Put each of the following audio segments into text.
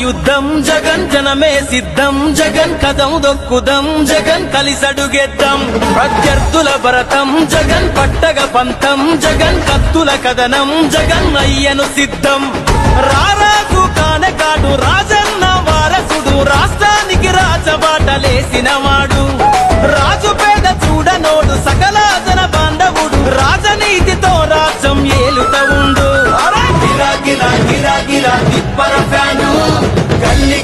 యుద్ధం జగన్ జనమే సిద్ధం జగన్ కథం దొక్కుదం జగన్ కలిసడుగెద్దాం ప్రత్యర్థుల భరతం జగన్ పట్ట పంతం జగన్ కత్తుల కథనం జగన్ అయ్యను సిద్ధం. రారాజు కానకాడు రాజన్న వారసుడు రాష్ట్రానికి రాజబాటలేసిన వాడు రాజు పేద చూడనోడు సకల జన బాంధవుడు రాజనీతితో రాజ్యం ఏలుత ఉండు. గిరా గిరా గిరా గిరా తిప్పర ఫ్యాను. గల్లి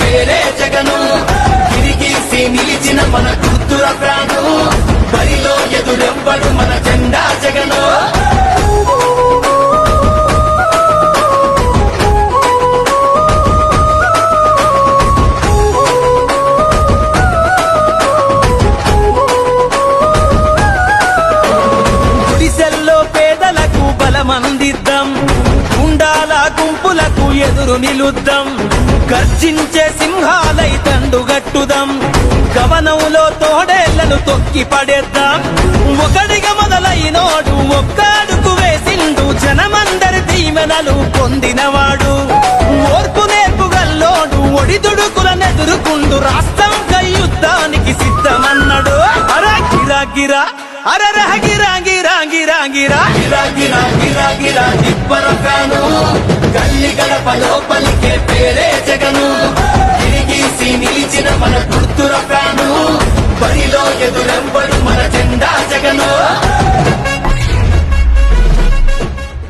పేరే జగను. తిరిగేసి నిలిచిన మన మందిద్దాం. బలమందిద్దాం గుంపులకు ఎదురు నిలుద్దాం. గర్జించే సింహాలై తండుగట్టుదాం గవనంలో తోడేళ్ళను తొక్కి పడేద్దాం. ఒకడిగా మొదలైనోడు ఒక్కడుకు వేసిండు. జనమందరి దీమెనలు పొందినవాడు. గిరా గిరా అరరహ గిరా గిరా గిరా గిరా గిరా గిరా గిరా గిరా తిప్పర ఫ్యాను గల్లి గడపలో పలికే పేరే